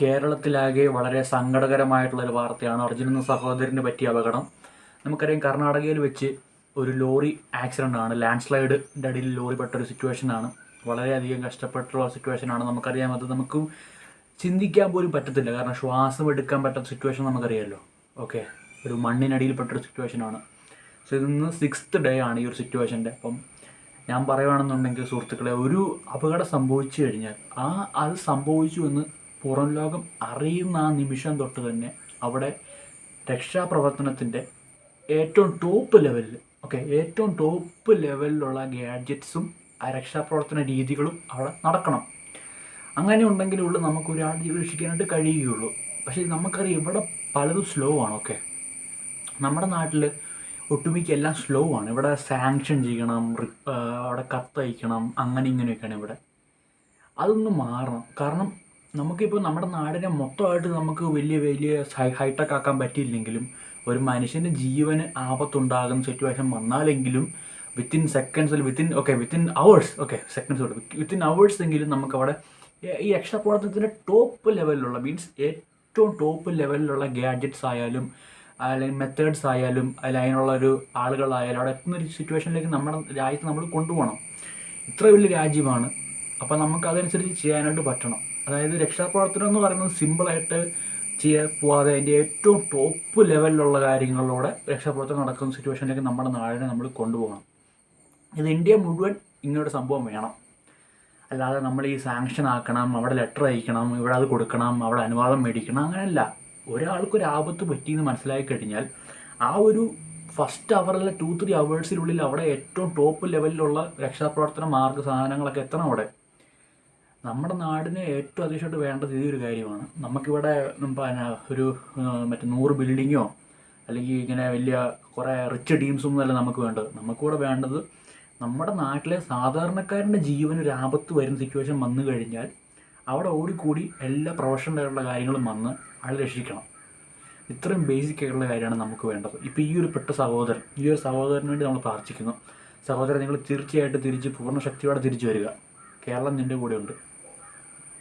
കേരളത്തിലാകെ വളരെ സങ്കടകരമായിട്ടുള്ള ഒരു വാർത്തയാണ്. അർജുൻ സഹോദരന് പറ്റിയ അപകടം. നമുക്കറിയാം കർണാടകയിൽ വെച്ച് ഒരു ലോറി ആക്സിഡന്റ് ആണ്. ലാൻഡ് സ്ലൈഡിന്റെ അടിയിൽ ലോറി പെട്ട ഒരു സിറ്റുവേഷനാണ് വളരെയധികം കഷ്ടപ്പെട്ടുള്ള സിറ്റുവേഷനാണ് നമുക്കറിയാം അത് നമുക്ക് ചിന്തിക്കാൻ പോലും പറ്റത്തില്ല. കാരണം ശ്വാസം എടുക്കാൻ പറ്റാത്ത സിറ്റുവേഷൻ നമുക്കറിയാമല്ലോ ഓക്കെ ഒരു മണ്ണിനടിയിൽ പെട്ടൊരു സിറ്റുവേഷനാണ് സോ ഇതിന്ന് സിക്സ്ത് ഡേ ആണ് ഈ ഒരു സിറ്റുവേഷന്റെ അപ്പം ഞാൻ പറയുകയാണെന്നുണ്ടെങ്കിൽ സുഹൃത്തുക്കളെ ഒരു അപകടം സംഭവിച്ചു കഴിഞ്ഞാൽ ആ അത് സംഭവിച്ചു എന്ന് പുറം ലോകം അറിയുന്ന ആ നിമിഷം തൊട്ട് തന്നെ അവിടെ രക്ഷാപ്രവർത്തനത്തിന്റെ ഏറ്റവും ടോപ്പ് ലെവലിൽ ഓക്കെ ഏറ്റവും ടോപ്പ് ലെവലിലുള്ള ഗാഡ്ജറ്റ്സും ആ രക്ഷാപ്രവർത്തന രീതികളും അവിടെ നടക്കണം. അങ്ങനെ ഉണ്ടെങ്കിലേ ഉണ്ടെങ്കിലുള്ളൂ നമുക്ക് ഒരാളെ രക്ഷിക്കാനായിട്ട് കഴിയുകയുള്ളൂ. പക്ഷേ നമുക്കറിയാം ഇവിടെ പലതും സ്ലോ ആണ് ഓക്കെ നമ്മുടെ നാട്ടിൽ ഒട്ടുമിക്ക എല്ലാം സ്ലോ ആണ്. ഇവിടെ സാങ്ഷൻ ചെയ്യണം അവിടെ കത്തയക്കണം അങ്ങനെ ഇങ്ങനെയൊക്കെയാണ് ഇവിടെ. അതൊന്ന് മാറണം. കാരണം നമുക്കിപ്പോൾ നമ്മുടെ നാടിനെ മൊത്തമായിട്ട് നമുക്ക് വലിയ വലിയ ഹൈടെക് ആക്കാൻ പറ്റിയില്ലെങ്കിലും ഒരു മനുഷ്യന്റെ ജീവന് ആപത്തുണ്ടാകുന്ന സിറ്റുവേഷൻ വന്നാലെങ്കിലും within സെക്കൻഡ്സിൽ within okay within hours okay seconds within hours എങ്കിലും നമുക്ക് അവിടെ ഈ- രക്ഷാപ്രവർത്തനത്തിന്റെ ടോപ്പ് ലെവലിലുള്ള മീൻസ് ഏറ്റവും ടോപ്പ് ലെവലിലുള്ള ഗാഡ്ജറ്റ്സ് ആയാലും അല്ലെങ്കിൽ മെത്തേഡ്സ് ആയാലും അല്ലെങ്കിൽ അതിനുള്ള ഒരു ആളുകളായാലും അവിടെ എത്തുന്ന ഒരു സിറ്റുവേഷനിലേക്ക് നമ്മുടെ രാജ്യത്ത് നമ്മൾ കൊണ്ടുപോകണം. ഇത്ര വലിയ രാജ്യമാണ്. അപ്പോൾ നമുക്ക് അതനുസരിച്ച് ചെയ്യാനായിട്ട് പറ്റണം. അതായത് രക്ഷാപ്രവർത്തനം എന്ന് പറയുന്നത് സിമ്പിളായിട്ട് ചെയ്യാൻ പോവാതെ അതിന്റെ ഏറ്റവും ടോപ്പ് ലെവലിലുള്ള കാര്യങ്ങളിലൂടെ രക്ഷാപ്രവർത്തനം നടക്കുന്ന സിറ്റുവേഷനിലേക്ക് നമ്മുടെ നാടിനെ നമ്മൾ കൊണ്ടുപോകണം. ഇത് ഇന്ത്യ മുഴുവൻ ഇങ്ങനൊരു സംഭവം വേണം. അല്ലാതെ നമ്മൾ ഈ സാങ്ഷൻ ആക്കണം അവിടെ ലെറ്റർ അയക്കണം ഇവിടെ അത് കൊടുക്കണം അവിടെ അനുവാദം മേടിക്കണം അങ്ങനെയല്ല. ഒരാൾക്കൊരു ആപത്ത് പറ്റിയെന്ന് മനസ്സിലാക്കി കഴിഞ്ഞാൽ ആ ഒരു ഫസ്റ്റ് അവറിലെ ടു ത്രീ അവേഴ്സിനുള്ളിൽ അവിടെ ഏറ്റവും ടോപ്പ് ലെവലിലുള്ള രക്ഷാപ്രവർത്തന മാർഗ സാധനങ്ങളൊക്കെ എത്തണം അവിടെ. നമ്മുടെ നാടിന് ഏറ്റവും അത്യാവശ്യമായിട്ട് വേണ്ടത് ഈ ഒരു കാര്യമാണ്. നമുക്കിവിടെ പിന്നെ ഒരു മറ്റേ നൂറ് ബിൽഡിങ്ങോ അല്ലെങ്കിൽ ഇങ്ങനെ വലിയ കുറേ റിച്ച് ടീംസൊന്നും അല്ല നമുക്ക് വേണ്ടത്. നമുക്കിവിടെ വേണ്ടത് നമ്മുടെ നാട്ടിലെ സാധാരണക്കാരന്റെ ജീവൻ ഒരു ആപത്ത് വരുന്ന സിറ്റുവേഷൻ വന്നു കഴിഞ്ഞാൽ അവിടെ ഓടിക്കൂടി എല്ലാ പ്രൊഫഷണലായിട്ടുള്ള കാര്യങ്ങളും വന്ന് ആൾ രക്ഷിക്കണം. ഇത്രയും ബേസിക് ആയിട്ടുള്ള കാര്യമാണ് നമുക്ക് വേണ്ടത്. ഇപ്പോൾ ഈ ഒരു പെട്ട സഹോദരൻ ഈ ഒരു സഹോദരന് വേണ്ടി നമ്മൾ പ്രാർത്ഥിക്കുന്നു. സഹോദരൻ നിങ്ങൾ തീർച്ചയായിട്ടും തിരിച്ച് പൂർണ ശക്തിയോടെ തിരിച്ചു വരിക. കേരളം നിന്റെ കൂടെ ഉണ്ട്.